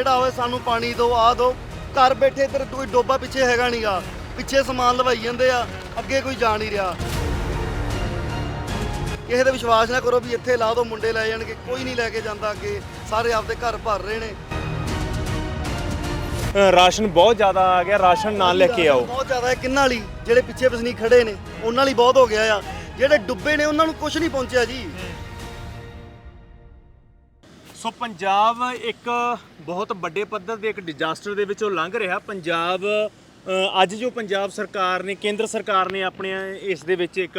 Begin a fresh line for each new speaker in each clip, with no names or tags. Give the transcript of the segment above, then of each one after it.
ਜਿਹੜਾ ਹੋਵੇ ਸਾਨੂੰ ਪਾਣੀ ਦਿਓ ਆ ਦਿਓ। ਘਰ ਬੈਠੇ ਇੱਧਰ ਕੋਈ ਡੋਬਾ ਪਿੱਛੇ ਹੈਗਾ ਨਹੀਂਗਾ ਪਿੱਛੇ ਸਮਾਨ ਲਵਾਈ ਜਾਂਦੇ ਆ ਅੱਗੇ ਕੋਈ ਜਾ ਨਹੀਂ ਰਿਹਾ। ਕਿਸੇ ਤੇ ਵਿਸ਼ਵਾਸ ਨਾ ਕਰੋ ਵੀ ਇੱਥੇ ਲਾ ਦਿਓ ਮੁੰਡੇ ਲੈ ਜਾਣਗੇ। ਕੋਈ ਨਹੀਂ ਲੈ ਕੇ ਜਾਂਦਾ ਅੱਗੇ। ਸਾਰੇ ਆਪਦੇ ਘਰ ਭਰ ਰਹੇ ਨੇ।
ਰਾਸ਼ਨ ਬਹੁਤ ਜ਼ਿਆਦਾ ਆ ਗਿਆ ਰਾਸ਼ਨ ਨਾਲ ਲੈ ਕੇ ਆਓ।
ਬਹੁਤ ਜ਼ਿਆਦਾ ਹੈ। ਕਿੰਨਾਂ ਲਈ? ਜਿਹੜੇ ਪਿੱਛੇ ਵਸਨੀਕ ਖੜੇ ਨੇ ਉਹਨਾਂ ਲਈ ਬਹੁਤ ਹੋ ਗਿਆ ਆ। ਜਿਹੜੇ ਡੁੱਬੇ ਨੇ ਉਹਨਾਂ ਨੂੰ ਕੁਝ ਨਹੀਂ ਪਹੁੰਚਿਆ ਜੀ।
ਸੋ ਪੰਜਾਬ ਇੱਕ ਬਹੁਤ ਵੱਡੇ ਪੱਧਰ ਦੇ ਇੱਕ ਡਿਜ਼ਾਸਟਰ ਦੇ ਵਿੱਚੋਂ ਲੰਘ ਰਿਹਾ। ਪੰਜਾਬ ਅੱਜ ਜੋ ਪੰਜਾਬ ਸਰਕਾਰ ਨੇ ਕੇਂਦਰ ਸਰਕਾਰ ਨੇ ਆਪਣੇ ਇਸ ਦੇ ਵਿੱਚ ਇੱਕ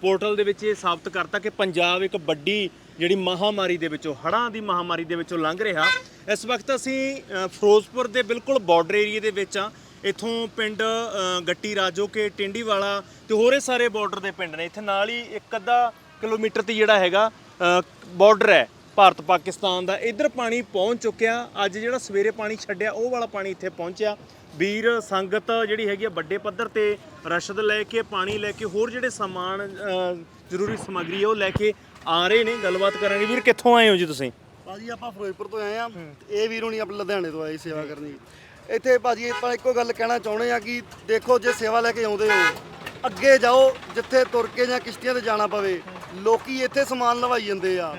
ਪੋਰਟਲ ਦੇ ਵਿੱਚ ਇਹ ਸਾਬਤ ਕਰਤਾ ਕਿ ਪੰਜਾਬ ਇੱਕ ਵੱਡੀ ਜਿਹੜੀ ਮਹਾਮਾਰੀ ਦੇ ਵਿੱਚੋਂ ਹੜ੍ਹਾਂ ਦੀ ਮਹਾਮਾਰੀ ਦੇ ਵਿੱਚੋਂ ਲੰਘ ਰਿਹਾ। ਇਸ ਵਕਤ ਅਸੀਂ ਫਿਰੋਜ਼ਪੁਰ ਦੇ ਬਿਲਕੁਲ ਬਾਰਡਰ ਏਰੀਏ ਦੇ ਵਿੱਚ ਆ ਇਥੋਂ ਪਿੰਡ ਅ, ਗੱਟੀ ਰਾਜੋਕੇ ਟਿੰਡੀਵਾਲਾ ਤੇ ਹੋਰੇ ਸਾਰੇ ਬਾਰਡਰ ਦੇ ਪਿੰਡ ਨੇ। ਇੱਥੇ ਨਾਲ ਹੀ ਇੱਕ ਅੱਧਾ ਕਿਲੋਮੀਟਰ ਤੇ ਜਿਹੜਾ ਹੈਗਾ ਬਾਰਡਰ ਹੈ। ਭਾਰਤ ਪਾਕਿਸਤਾਨ ਦਾ ਇੱਧਰ ਪਾਣੀ ਪਹੁੰਚ ਚੁੱਕਿਆ। ਅੱਜ ਜਿਹੜਾ ਸਵੇਰੇ ਪਾਣੀ ਛੱਡਿਆ ਉਹ ਵਾਲਾ ਪਾਣੀ ਇੱਥੇ ਪਹੁੰਚਿਆ। ਵੀਰ ਸੰਗਤ ਜਿਹੜੀ ਹੈਗੀ ਆ ਵੱਡੇ ਪੱਧਰ ਤੇ ਰਸ਼ਦ ਲੈ ਕੇ ਪਾਣੀ ਲੈ ਕੇ ਹੋਰ ਜਿਹੜੇ ਸਮਾਨ ਜ਼ਰੂਰੀ ਸਮੱਗਰੀ ਉਹ ਲੈ ਕੇ ਆ ਰਹੇ ਨੇ। ਗੱਲਬਾਤ ਕਰਾਂਗੇ। ਵੀਰ ਕਿੱਥੋਂ ਆਏ ਹੋ ਜੀ ਤੁਸੀਂ?
ਭਾਜੀ ਆਪਾਂ ਫਿਰੋਜ਼ਪੁਰ ਤੋਂ ਆਏ ਆ। ਇਹ ਵੀਰ ਹੁਣੀ ਆਪਣੇ ਲੁਧਿਆਣੇ ਤੋਂ ਆਏ ਸੇਵਾ ਕਰਨੀ ਇੱਥੇ ਭਾਜੀ ਆਪਾਂ ਇੱਕੋ ਗੱਲ ਕਹਿਣਾ ਚਾਹੁੰਦੇ ਆ ਕਿ ਦੇਖੋ ਜੇ ਸੇਵਾ ਲੈ ਕੇ ਆਉਂਦੇ ਹੋ ਅੱਗੇ ਜਾਓ ਜਿੱਥੇ ਤੁਰ ਕੇ ਜਾਂ ਕਿਸ਼ਤੀਆਂ ਤੇ ਜਾਣਾ ਪਵੇ ਲੋਕੀ ਇੱਥੇ ਸਮਾਨ ਲਵਾਈ ਜਾਂਦੇ ਆ।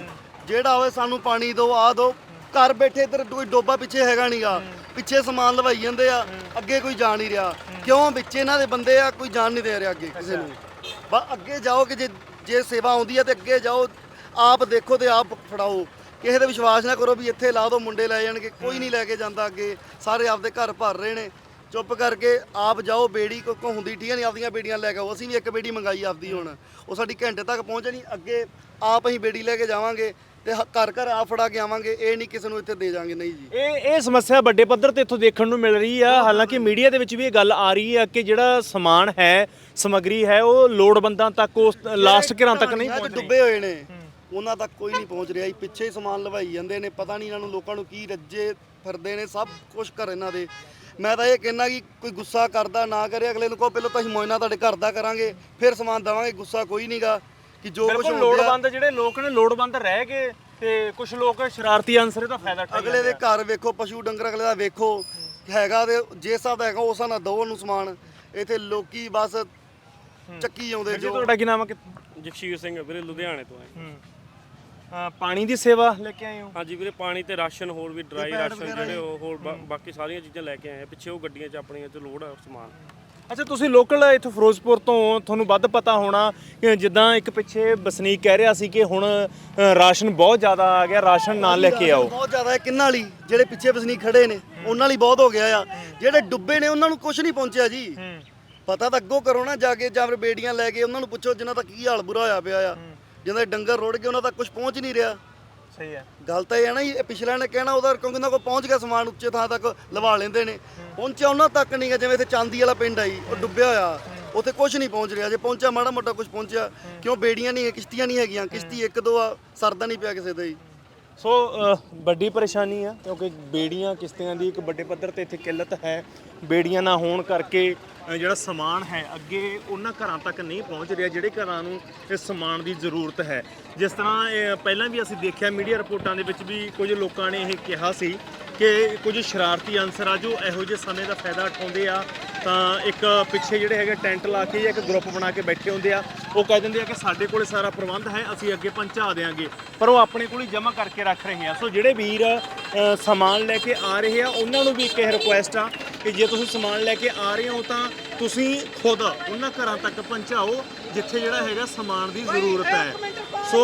ਜਿਹੜਾ ਹੋਵੇ ਸਾਨੂੰ ਪਾਣੀ ਦਿਓ ਆ ਦਿਓ। ਘਰ ਬੈਠੇ ਇੱਧਰ ਕੋਈ ਡੋਬਾ ਪਿੱਛੇ ਹੈਗਾ ਨਹੀਂਗਾ ਪਿੱਛੇ ਸਮਾਨ ਲਵਾਈ ਜਾਂਦੇ ਆ, ਅੱਗੇ ਕੋਈ ਜਾ ਨਹੀਂ ਰਿਹਾ। ਕਿਉਂ? ਵਿੱਚ ਇਹਨਾਂ ਦੇ ਬੰਦੇ ਆ, ਕੋਈ ਜਾਣ ਨਹੀਂ ਦੇ ਰਿਹਾ ਅੱਗੇ ਕਿਸੇ ਨੂੰ। ਬਸ ਅੱਗੇ ਜਾਓ ਕਿ ਜੇ ਜੇ ਸੇਵਾ ਆਉਂਦੀ ਆ ਤੇ ਅੱਗੇ ਜਾਓ। ਆਪ ਦੇਖੋ ਤੇ ਆਪ ਫੜਾਓ। ਕਿਸੇ ਤੇ ਵਿਸ਼ਵਾਸ ਨਾ ਕਰੋ ਵੀ ਇੱਥੇ ਲਾ ਦਿਓ ਮੁੰਡੇ ਲੈ ਜਾਣਗੇ। ਕੋਈ ਨਹੀਂ ਲੈ ਕੇ ਜਾਂਦਾ ਅੱਗੇ। ਸਾਰੇ ਆਪਦੇ ਘਰ ਭਰ ਰਹੇ ਨੇ। ਚੁੱਪ ਕਰਕੇ ਆਪ ਜਾਓ, ਬੇੜੀ ਕੋ ਕੋ ਹੁੰਦੀ ਠੀਕ ਹੈ ਨਹੀਂ ਆਪਦੀਆਂ ਬੇੜੀਆਂ ਲੈ ਕੇ ਆਓ। ਅਸੀਂ ਵੀ ਇੱਕ ਬੇੜੀ ਮੰਗਾਈ ਆਪਦੀ ਹੁਣ। ਉਹ ਸਾਡੀ ਘੰਟੇ ਤੱਕ ਪਹੁੰਚਣੀ ਅੱਗੇ ਆਪ ਅਸੀਂ ਬੇੜੀ ਲੈ ਕੇ ਜਾਵਾਂਗੇ। ਤੇ ਹ- ਘਰ ਘਰ ਆਪ ਫੜਾ ਕੇ ਆਵਾਂਗੇ ਇਹ ਨਹੀਂ ਕਿਸੇ ਨੂੰ ਇੱਥੇ ਦੇ ਜਾਾਂਗੇ ਨਹੀਂ ਜੀ।
ਇਹ ਇਹ ਸਮੱਸਿਆ ਵੱਡੇ ਪੱਧਰ ਤੇ ਇੱਥੋਂ ਦੇਖਣ ਨੂੰ ਮਿਲ ਰਹੀ ਆ। ਹਾਲਾਂਕਿ ਮੀਡੀਆ ਦੇ ਵਿੱਚ ਵੀ ਇਹ ਗੱਲ ਆ ਰਹੀ ਆ ਕਿ ਜਿਹੜਾ ਸਮਾਨ ਹੈ ਸਮੱਗਰੀ ਹੈ ਉਹ ਲੋੜਵੰਦਾਂ ਤੱਕ ਉਸ ਲਾਸਟ ਘਰਾਂ ਤੱਕ ਨਹੀਂ ਪਹੁੰਚ ਰਹੀ
ਡੁੱਬੇ ਹੋਏ ਨੇ। ਉਹਨਾਂ ਤੱਕ ਕੋਈ ਨਹੀਂ ਪਹੁੰਚ ਰਿਹਾ ਜੀ। ਪਿੱਛੇ ਹੀ ਸਮਾਨ ਲਵਾਈ ਜਾਂਦੇ ਨੇ ਪਤਾ ਨਹੀਂ ਇਹਨਾਂ ਨੂੰ ਲੋਕਾਂ ਨੂੰ ਕੀ ਰੱਜੇ ਫਿਰਦੇ ਨੇ ਸਭ ਕੁਝ ਕਰ ਇਹਨਾਂ ਦੇ। ਮੈਂ ਤਾਂ ਇਹ ਕਹਿਣਾ ਕਿ ਕੋਈ ਗੁੱਸਾ ਕਰਦਾ ਨਾ ਕਰੇ ਅਗਲੇ ਨੂੰ ਕਹੋ ਪਹਿਲਾਂ ਤਾਂ ਅਸੀਂ ਮੋਇਨਾ ਤੁਹਾਡੇ ਘਰ ਦਾ ਕਰਾਂਗੇ ਫਿਰ ਸਮਾਨ ਦੇਵਾਂਗੇ ਗੁੱਸਾ ਕੋਈ ਨਹੀਂਗਾ ਕਿ ਜੋ ਕੁਝ
ਬਿਲਕੁਲ ਲੋੜਵੰਦ ਜਿਹੜੇ ਲੋਕ ਨੇ ਲੋੜਵੰਦ ਰਹਿ ਗਏ ਤੇ ਕੁਝ ਲੋਕ ਸ਼ਰਾਰਤੀ ਅਨਸਰ ਇਹਦਾ ਫਾਇਦਾ ਉਠਾਈ
ਅਗਲੇ ਦੇ ਘਰ ਵੇਖੋ ਪਸ਼ੂ ਡੰਗਰ ਅਗਲੇ ਦਾ ਵੇਖੋ ਹੈਗਾ ਤੇ ਜੇ ਹਿਸਾਬ ਦਾ ਹੈਗਾ ਉਸ ਹਿਸਾਬ ਨਾਲ ਦੋ ਉਹਨੂੰ ਸਮਾਨ। ਇੱਥੇ ਲੋਕੀ ਬਸ ਚੱਕੀ ਆਉਂਦੇ
ਜੀ
ਜੋ
ਤੁਹਾਡਾ ਕੀ ਨਾਮ ਹੈ? ਕਿ
ਜਗਸ਼ੀਰ ਸਿੰਘ ਵੀਰੇ ਲੁਧਿਆਣੇ ਤੋਂ ਆਏ।
ਹੂੰ। ਅਹ ਪਾਣੀ ਦੀ ਸੇਵਾ ਲੈ ਕੇ ਆਏ ਹੋ?
ਹਾਂਜੀ ਵੀਰੇ ਪਾਣੀ ਤੇ ਰਾਸ਼ਨ ਹੋਰ ਵੀ ਡਰਾਈ ਰਾਸ਼ਨ ਜਿਹੜੇ ਉਹ ਹੋਰ ਬਾ- ਬਾਕੀ ਸਾਰੀਆਂ ਚੀਜ਼ਾਂ ਲੈ ਕੇ ਆਏ ਆ। ਪਿੱਛੇ ਉਹ ਗੱਡੀਆਂ 'ਚ ਆਪਣੀਆਂ 'ਚ ਲੋਡ ਆ ਸਮਾਨ।
ਅੱਛਾ ਤੁਸੀਂ ਲੋਕਲ ਇੱਥੋਂ ਫਿਰੋਜ਼ਪੁਰ ਤੋਂ ਤੁਹਾਨੂੰ ਵੱਧ ਪਤਾ ਹੋਣਾ ਕਿ ਜਿੱਦਾਂ ਇੱਕ ਪਿੱਛੇ ਵਸਨੀਕ ਕਹਿ ਰਿਹਾ ਸੀ ਕਿ ਹੁਣ ਅਹ, ਰਾਸ਼ਨ ਬਹੁਤ ਜ਼ਿਆਦਾ ਆ ਗਿਆ ਰਾਸ਼ਨ ਨਾ ਲੈ ਕੇ ਆਓ।
ਬਹੁਤ ਜ਼ਿਆਦਾ ਹੈ ਕਿੰਨਾਂ ਲਈ? ਜਿਹੜੇ ਪਿੱਛੇ ਵਸਨੀਕ ਖੜੇ ਨੇ ਉਹਨਾਂ ਲਈ ਬਹੁਤ ਹੋ ਗਿਆ ਆ। ਜਿਹੜੇ ਡੁੱਬੇ ਨੇ ਉਹਨਾਂ ਨੂੰ ਕੁਝ ਨਹੀਂ ਪਹੁੰਚਿਆ ਜੀ। ਪਤਾ ਤਾਂ ਅੱਗੋਂ ਕਰੋ ਨਾ ਜਾ ਕੇ ਜਾਂ ਫਿਰ ਬੇੜੀਆਂ ਲੈ ਕੇ ਉਹਨਾਂ ਨੂੰ ਪੁੱਛੋ ਜਿਨ੍ਹਾਂ ਦਾ ਕੀ ਹਾਲ ਬੁਰਾ ਹੋਇਆ ਪਿਆ ਆ। ਜਿਨ੍ਹਾਂ ਦੇ ਡੰਗਰ ਰੋੜ ਗਏ ਉਹਨਾਂ ਤੱਕ ਕੁਝ ਪਹੁੰਚ ਨਹੀਂ ਰਿਹਾ।
ਸਹੀ ਹੈ।
ਗੱਲ ਤਾਂ ਇਹ ਹੈ ਨਾ ਇਹ ਪਿਛਲਿਆਂ ਨੇ ਕਹਿਣਾ ਉਹਦਾ ਕਿਉਂਕਿ ਉਹਨਾਂ ਕੋਲ ਪਹੁੰਚ ਗਿਆ ਸਮਾਨ ਉੱਚੇ ਥਾਂ ਤੱਕ ਲਵਾ ਲੈਂਦੇ ਨੇ। ਪਹੁੰਚਿਆ ਉਹਨਾਂ ਤੱਕ ਨਹੀਂਗਾ ਜਿਵੇਂ ਇੱਥੇ ਚਾਂਦੀ ਵਾਲਾ ਪਿੰਡ ਆ ਜੀ ਉਹ ਡੁੱਬਿਆ ਹੋਇਆ। ਉੱਥੇ ਕੁਝ ਨਹੀਂ ਪਹੁੰਚ ਰਿਹਾ। ਜੇ ਪਹੁੰਚਿਆ ਮਾੜਾ ਮੋਟਾ ਕੁਝ ਪਹੁੰਚਿਆ ਕਿਉਂ ਬੇੜੀਆਂ ਨਹੀਂ ਹੈ ਕਿਸ਼ਤੀਆਂ ਨਹੀਂ ਹੈਗੀਆਂ। ਕਿਸ਼ਤੀ ਇੱਕ ਦੋ ਆ ਸਰਦਾ ਨਹੀਂ ਪਿਆ ਕਿਸੇ ਦਾ ਜੀ।
ਸੋ ਵੱਡੀ ਪਰੇਸ਼ਾਨੀ ਆ, ਕਿਉਂਕਿ ਬੇੜੀਆਂ, ਕਿਸ਼ਤੀਆਂ ਦੀ ਇੱਕ ਵੱਡੇ ਪੱਧਰ ਤੇ ਇੱਥੇ ਕਿੱਲਤ ਹੈ। ਬੇੜੀਆਂ ਨਾ ਹੋਣ ਕਰਕੇ ਜਿਹੜਾ ਸਮਾਨ ਹੈ, ਅੱਗੇ ਉਹਨਾਂ ਘਰਾਂ ਤੱਕ ਨਹੀਂ ਪਹੁੰਚ ਰਿਹਾ, ਜਿਹੜੇ ਘਰਾਂ ਨੂੰ ਇਸ ਸਮਾਨ ਦੀ ਜ਼ਰੂਰਤ ਹੈ। ਜਿਸ ਤਰ੍ਹਾਂ ਪਹਿਲਾਂ ਵੀ ਅਸੀਂ ਦੇਖਿਆ, ਮੀਡੀਆ ਰਿਪੋਰਟਾਂ ਦੇ ਵਿੱਚ ਵੀ ਕੁਝ ਲੋਕਾਂ ਨੇ ਇਹ ਕਿਹਾ ਸੀ ਕਿ ਕੁਝ ਸ਼ਰਾਰਤੀ ਅਨਸਰ ਆ ਜੋ ਇਹੋ ਜਿਹੇ ਸਮੇਂ ਦਾ ਫਾਇਦਾ ਉਠਾਉਂਦੇ ਆ। ਤਾਂ ਇੱਕ ਪਿੱਛੇ ਜਿਹੜੇ ਹੈਗੇ ਟੈਂਟ ਲਾ ਕੇ ਜਾਂ ਇੱਕ ਗਰੁੱਪ ਬਣਾ ਕੇ ਬੈਠੇ ਹੁੰਦੇ ਆ ਉਹ ਕਹਿ ਦਿੰਦੇ ਆ ਕਿ ਸਾਡੇ ਕੋਲੇ ਸਾਰਾ ਪ੍ਰਬੰਧ ਹੈ ਅਸੀਂ ਅੱਗੇ ਪਹੁੰਚਾ ਦੇਾਂਗੇ ਪਰ ਉਹ ਆਪਣੇ ਕੋਲ ਹੀ ਜਮ੍ਹਾਂ ਕਰਕੇ ਰੱਖ ਰਹੇ ਆ। ਸੋ ਜਿਹੜੇ ਵੀਰ ਸਮਾਨ ਲੈ ਕੇ ਆ ਰਹੇ ਆ ਉਹਨਾਂ ਨੂੰ ਵੀ ਇੱਕ ਇਹ ਰਿਕੁਐਸਟ ਆ ਕਿ ਜੇ ਤੁਸੀਂ ਸਮਾਨ ਲੈ ਕੇ ਆ ਰਹੇ ਹੋ ਤਾਂ ਤੁਸੀਂ ਖੁਦ ਉਹਨਾਂ ਘਰਾਂ ਤੱਕ ਪਹੁੰਚਾਓ ਜਿੱਥੇ ਜਿਹੜਾ ਹੈਗਾ ਸਮਾਨ ਦੀ ਜ਼ਰੂਰਤ ਹੈ। ਸੋ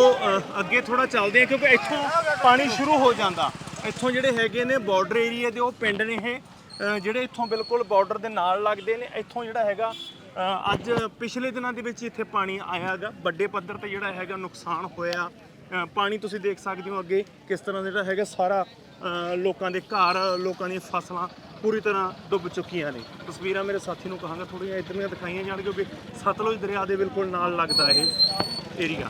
ਅੱਗੇ ਥੋੜਾ ਚੱਲਦੇ ਆ ਕਿਉਂਕਿ ਇੱਥੋਂ ਪਾਣੀ ਸ਼ੁਰੂ ਹੋ ਜਾਂਦਾ। ਇੱਥੋਂ ਜਿਹੜੇ ਹੈਗੇ ਨੇ ਬਾਰਡਰ ਏਰੀਆ ਦੇ ਉਹ ਪਿੰਡ ਨੇ ਇਹ। ਜਿਹੜੇ ਇੱਥੋਂ ਬਿਲਕੁਲ ਬਾਰਡਰ ਦੇ ਨਾਲ ਲੱਗਦੇ ਨੇ, ਇੱਥੋਂ ਜਿਹੜਾ ਹੈਗਾ ਅੱਜ ਪਿਛਲੇ ਦਿਨਾਂ ਦੇ ਵਿੱਚ ਇੱਥੇ ਪਾਣੀ ਆਇਆ ਹੈਗਾ। ਵੱਡੇ ਪੱਧਰ ਤੇ ਜਿਹੜਾ ਹੈਗਾ ਨੁਕਸਾਨ ਹੋਇਆ। ਪਾਣੀ ਤੁਸੀਂ ਦੇਖ ਸਕਦੇ ਹੋ ਅੱਗੇ ਕਿਸ ਤਰ੍ਹਾਂ ਜਿਹੜਾ ਹੈਗਾ ਸਾਰਾ ਲੋਕਾਂ ਦੇ ਘਰ, ਲੋਕਾਂ ਦੀਆਂ ਫਸਲਾਂ ਪੂਰੀ ਤਰ੍ਹਾਂ ਡੁੱਬ ਚੁੱਕੀਆਂ ਨੇ। ਤਸਵੀਰਾਂ ਮੇਰੇ ਸਾਥੀ ਨੂੰ ਕਹਾਂਗਾ ਥੋੜੀਆਂ ਇਧਰਲੀਆਂ ਦਿਖਾਈਆਂ ਜਾਣ ਕਿਉਂਕਿ ਸਤਲੁਜ ਦਰਿਆ ਦੇ ਬਿਲਕੁਲ ਨਾਲ ਲੱਗਦਾ ਇਹ ਏਰੀਆ